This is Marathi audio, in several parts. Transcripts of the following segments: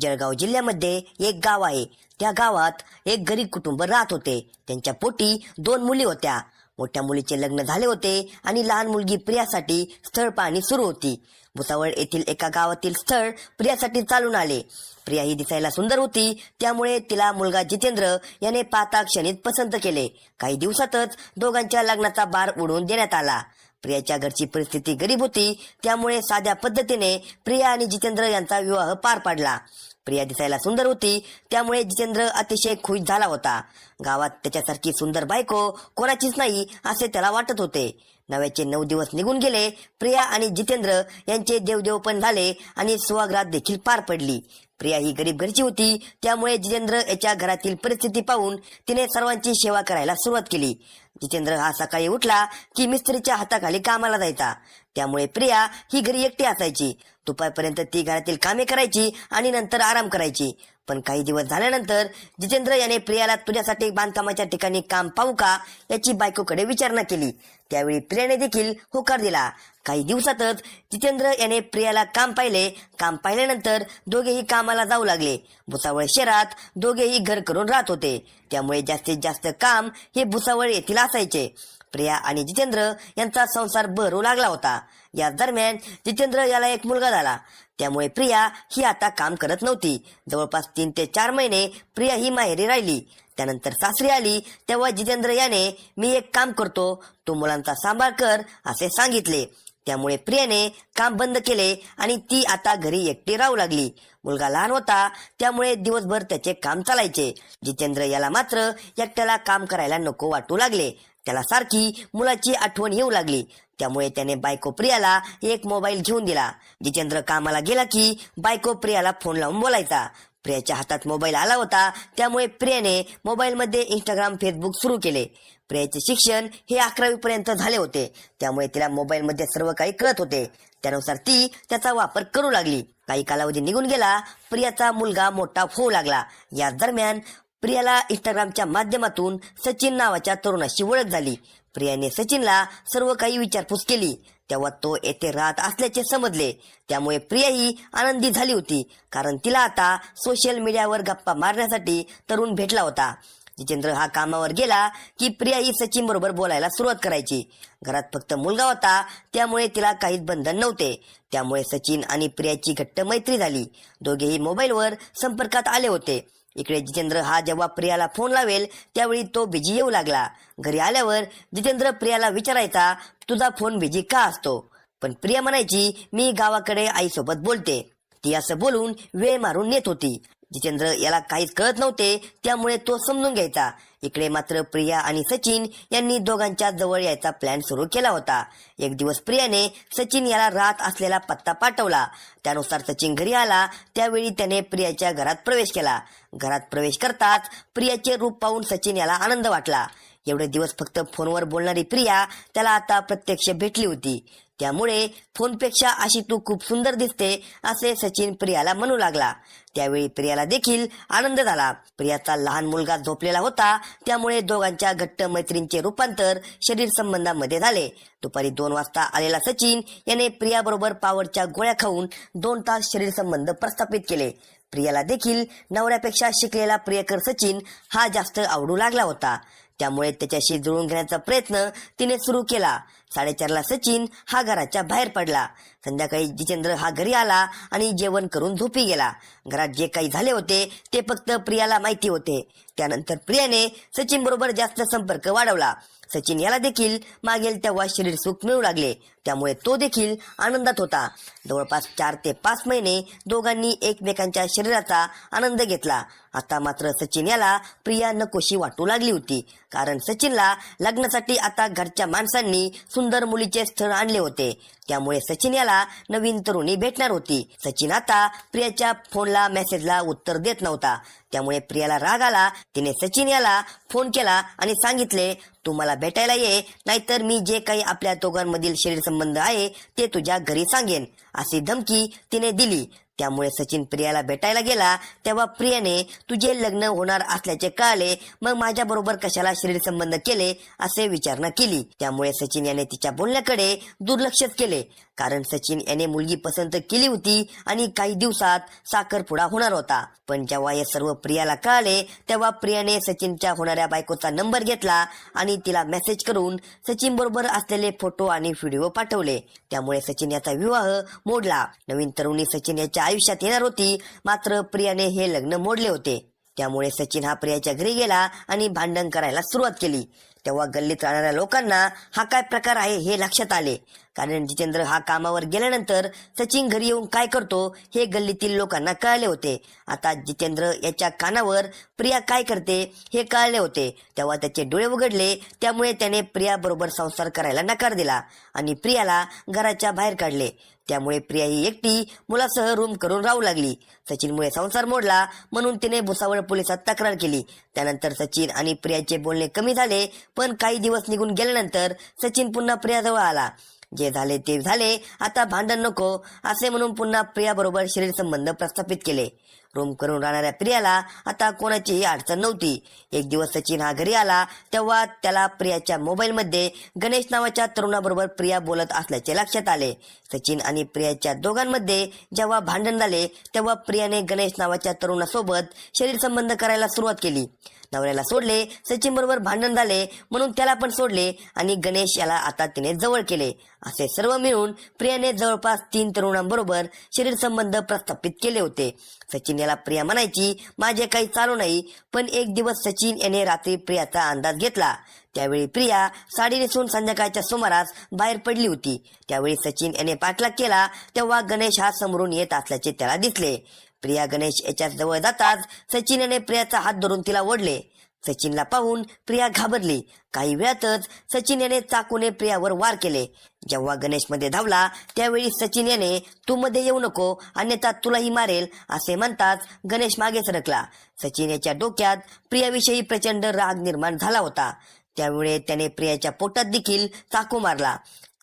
जळगाव जिल्ह्यामध्ये एक गाव आहे. त्या गावात एक गरीब कुटुंब राहत होते. त्यांच्या पोटी दोन मुली होत्या. मोठ्या मुलीचे लग्न झाले होते आणि लहान मुलगी प्रियासाठी स्थळ पाहणी सुरू होती. भुसावळ येथील एका गावातील स्थळ प्रियासाठी चालून आले. प्रिया ही दिसायला सुंदर होती. त्यामुळे तिला मुलगा जितेंद्र याने पाहता क्षणीत पसंत केले. काही दिवसातच दोघांच्या लग्नाचा बार उडवून देण्यात आला. प्रियाच्या घरची परिस्थिती गरीब होती त्यामुळे साध्या पद्धतीने प्रिया आणि जितेंद्र यांचा विवाह पार पाडला. प्रिया दिसायला सुंदर होती त्यामुळे जितेंद्र अतिशय खुश झाला होता. गावात त्याच्यासारखी सुंदर बायको कोणाचीच नाही असे त्याला वाटत होते. नव्याचे नऊ दिवस निघून गेले प्रिया आणि जितेंद्र यांचे देवदेव पण झाले आणि सुहागरात देखील पार पडली. प्रिया ही गरीब घरची होती त्यामुळे जितेंद्र याच्या घरातील परिस्थिती पाहून तिने सर्वांची सेवा करायला सुरुवात केली. जितेंद्र हा सकाळी उठला की मिस्त्रीच्या हाताखाली कामाला जायचा. त्यामुळे प्रिया ही घरी एकटी असायची. दुपारपर्यंत ती घरातील कामे करायची आणि नंतर आराम करायची. पण काही दिवस झाल्यानंतर जितेंद्र याने प्रियाला तुझ्यासाठी बांधकामाच्या ठिकाणी काम पाहू का याची बायकोकडे विचारणा केली. त्यावेळी प्रियाने देखील होकार दिला. काही दिवसातच जितेंद्र याने प्रियाला काम पाहिले. काम पाहिल्यानंतर दोघेही कामाला जाऊ लागले. भुसावळ शहरात दोघेही घर करून राहत होते. त्यामुळे जास्तीत जास्त काम हे भुसावळ येथील असायचे. प्रिया आणि जितेंद्र यांचा संसार भरू लागला होता. या दरम्यान जितेंद्र याला एक मुलगा झाला. त्यामुळे प्रिया ही आता काम करत नव्हती. जवळपास तीन ते चार महिने प्रिया ही माहेरी राहिली. त्यानंतर सासरी आली. तेव्हा जितेंद्र याने मी एक काम करतो. तू मुलांचा सांभाळ कर असे सांगितले. त्यामुळे प्रियाने काम बंद केले आणि ती आता घरी एकटी राहू लागली. मुलगा लहान होता. त्यामुळे दिवसभर त्याचे काम चालायचे. जितेंद्र याला मात्र एकट्याला काम करायला नको वाटू लागले. त्याला सारखी मुलाची आठवण येऊ लागली. त्यामुळे त्याने बायको प्रियाला एक मोबाईल घेऊन दिला. जितेंद्र कामाला गेला की बायको प्रियाला फोन लावून बोलायचा. प्रियाच्या हातात मोबाईल आला होता. त्यामुळे प्रियाने मोबाईलमध्ये इंस्टाग्राम फेसबुक सुरू केले. प्रियाचे शिक्षण हे अकरावी पर्यंत झाले होते. त्यामुळे तिला मोबाईलमध्ये सर्व काही कळत होते. त्यानुसार ती त्याचा वापर करू लागली. काही कालावधी निघून गेला. प्रियाचा मुलगा मोठा होऊ लागला. या दरम्यान प्रियाला इंस्टाग्रामच्या माध्यमातून सचिन नावाच्या तरुणाशी ओळख झाली. प्रियाने सचिनला सर्व काही विचारपूस केली. तेव्हा तो येथे राहत असल्याचे समजले. त्यामुळे प्रिया ही आनंदी झाली होती कारण तिला आता सोशल मीडियावर गप्पा मारण्यासाठी तरुण भेटला होता. जितेंद्र हा कामावर गेला की प्रिया ही सचिन बरोबर बोलायला सुरुवात करायची. घरात फक्त मुलगा होता त्यामुळे तिला काहीच बंधन नव्हते. त्यामुळे सचिन आणि प्रियाची घट्ट मैत्री झाली. दोघेही मोबाईलवर संपर्कात आले होते. इकडे जितेंद्र हा जेव्हा प्रियाला फोन लावेल त्यावेळी तो बिजी येऊ लागला. घरी आल्यावर जितेंद्र प्रियाला विचारायचा तुझा फोन बिजी का असतो? पण प्रिया म्हणायची मी गावाकडे आईसोबत बोलते. ती असं बोलून वेळ मारून नेत होती. जितेंद्र याला काहीच कळत नव्हते त्यामुळे तो समजून घ्यायचा. इकडे मात्र प्रिया आणि सचिन यांनी दोघांच्या जवळ यायचा प्लॅन सुरू केला होता. एक दिवस प्रियाने सचिन याला राहत असलेला पत्ता पाठवला. त्यानुसार सचिन घरी आला त्यावेळी त्याने प्रियाच्या घरात प्रवेश केला. घरात प्रवेश करताच प्रियाचे रूप पाहून सचिन याला आनंद वाटला. एवढे दिवस फक्त फोनवर बोलणारी प्रिया त्याला आता प्रत्यक्ष भेटली होती. त्यामुळे फोनपेक्षा अशी तू खूप सुंदर दिसते असे सचिन प्रियाला म्हणू लागला. त्यावेळी प्रियाला देखील आनंद झाला. प्रियाचा लहान मुलगा झोपलेला होता त्यामुळे दोघांच्या घट्ट मैत्रींचे रूपांतर शरीर संबंधामध्ये झाले. दुपारी दोन वाजता आलेला सचिन याने प्रियाबरोबर पावरच्या गोळ्या खाऊन दोन तास शरीर संबंध प्रस्थापित केले. प्रियाला देखील नवऱ्यापेक्षा शिकलेला प्रियकर सचिन हा जास्त आवडू लागला होता. त्यामुळे त्याच्याशी जुळून घेण्याचा प्रयत्न तिने सुरू केला. साडेचारला सचिन हा घराच्या बाहेर पडला. संध्याकाळी जितेंद्र हा घरी आला आणि जेवण करून झोपी गेला. घरात जे काही झाले होते ते फक्त प्रियाला माहिती होते. त्यानंतर प्रियाने सचिन बरोबर जास्त संपर्क वाढवला. सचिन याला देखील मागेल तेव्हा शरीर सुख मिळू लागले. त्यामुळे तो देखील आनंदात होता. जवळपास चार ते पाच महिने दोघांनी एकमेकांच्या शरीराचा आनंद घेतला. आता मात्र सचिन याला प्रिया नकोशी वाटू लागली होती. कारण सचिनला लग्नासाठी आता घरच्या माणसांनी सुंदर मुलीचे स्थळ आणले होते. त्यामुळे सचिन याला नवीन तरुणी भेटणार होती. सचिन आता प्रियाच्या फोनला मेसेजला उत्तर देत नव्हता. त्यामुळे प्रियाला राग आला. तिने सचिन याला फोन केला आणि सांगितले तू मला भेटायला ये नाहीतर मी जे काही आपल्या दोघांमधील शरीर संबंध आहे ते तुझ्या घरी सांगेन. अशी धमकी तिने दिली. त्यामुळे सचिन प्रियाला भेटायला गेला तेव्हा प्रियाने तुझे लग्न होणार असल्याचे कळले मग माझ्या बरोबर कशाला शरीर संबंध केले? असे विचारणा केली. त्यामुळे सचिन याने तिच्या बोलण्याकडे दुर्लक्षच केले. कारण सचिन याने मुलगी पसंत केली होती आणि काही दिवसात साखरपुडा होणार होता. पण जेव्हा हे सर्व प्रियाला कळाले तेव्हा प्रियाने सचिनच्या होणाऱ्या बायकोचा नंबर घेतला आणि तिला मेसेज करून सचिन बरोबर असलेले फोटो आणि व्हिडिओ पाठवले. त्यामुळे सचिन याचा विवाह मोडला. नवीन तरुणी सचिन याच्या आयुष्यात येणार होती मात्र प्रियाने हे लग्न मोडले होते. त्यामुळे सचिन हा प्रियाच्या घरी गेला आणि भांडण करायला सुरुवात केली. तेव्हा गल्लीत राहणाऱ्या लोकांना हा काय प्रकार आहे हे लक्षात आले. कारण जितेंद्र हा कामावर गेल्यानंतर सचिन घरी येऊन काय करतो हे गल्लीतील लोकांना कळले होते. आता जितेंद्र याच्या कानावर प्रिया काय करते हे कळले होते. तेव्हा त्याचे डोळे उघडले. त्यामुळे त्याने प्रिया बरोबर संसार करायला नकार दिला आणि प्रियाला घराच्या बाहेर काढले. त्यामुळे प्रिया ही एकटी मुलासह रूम करून राहू लागली. सचिनमुळे संसार मोडला म्हणून तिने भुसावळ पोलिसात तक्रार केली. त्यानंतर सचिन आणि प्रियाचे बोलणे कमी झाले पण काही दिवस निघून गेल्यानंतर सचिन पुन्हा प्रियाजवळ आला. जे झाले ते झाले आता भांडण नको असे म्हणून पुन्हा प्रियाबरोबर शरीर संबंध प्रस्थापित केले. रूम करून राहणाऱ्या प्रियाला आता कोणाचीही अडचण नव्हती. एक दिवस सचिन हा घरी आला तेव्हा त्याला प्रियाच्या मोबाईलमध्ये गणेश नावाच्या तरुणाबरोबर प्रिया बोलत असल्याचे लक्षात आले. सचिन आणि प्रियाच्या दोघांमध्ये जेव्हा भांडण झाले तेव्हा प्रियाने गणेश नावाच्या तरुणासोबत शरीर संबंध करायला सुरुवात केली. नवऱ्याला सोडले सचिन बरोबर भांडण झाले म्हणून त्याला पण सोडले आणि गणेश याला आता तिने जवळ केले. असे सर्व मिळून प्रियाने जवळपास तीन तरुणांबरोबर शरीर संबंध प्रस्थापित केले होते. सचिन याला प्रिया म्हणायची माझे काही चालू नाही पण एक दिवस सचिन याने रात्री प्रियाचा अंदाज घेतला. त्यावेळी प्रिया साडी नेसून संध्याकाळच्या सुमारास बाहेर पडली होती. त्यावेळी सचिन याने पाठलाग केला तेव्हा गणेश हा समोरून येत असल्याचे त्याला दिसले. प्रिया गणेश याच्या जवळ जाताच सचिन याने प्रियाचा हात धरून तिला ओढले. सचिनला पाहून प्रिया घाबरली. काही वेळातच सचिन याने चाकूने प्रियावर वार केले. जेव्हा गणेशमध्ये धावला त्यावेळी सचिन याने तू मध्ये येऊ नको अन्यथा तुलाही मारेल असे म्हणताच गणेश मागे सरकला. सचिन याच्या डोक्यात प्रियाविषयी प्रचंड राग निर्माण झाला होता. त्यावेळी त्याने प्रियाच्या पोटात देखील चाकू मारला.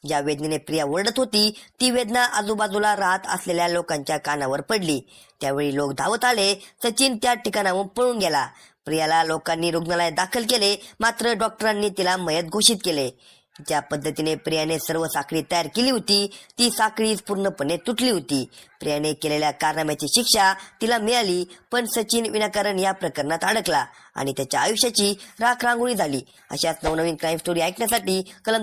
ज्या वेदनेने प्रिया ओरडत होती ती वेदना आजूबाजूला राहत असलेल्या लोकांच्या कानावर पडली. त्यावेळी लोक धावत आले. सचिन त्या ठिकाणाहून पळून गेला. प्रियाला लोकांनी रुग्णालयात दाखल केले मात्र डॉक्टरांनी तिला मयत घोषित केले. ज्या पद्धतीने प्रियाने सर्व साखळी तयार केली होती ती साखळी पूर्णपणे तुटली होती. प्रियाने केलेल्या कारनाम्याची शिक्षा तिला मिळाली पण सचिन विनाकारण या प्रकरणात अडकला आणि त्याच्या आयुष्याची राख रांगोळी झाली. अशाच नवनवीन क्राईम स्टोरी ऐकण्यासाठी कलम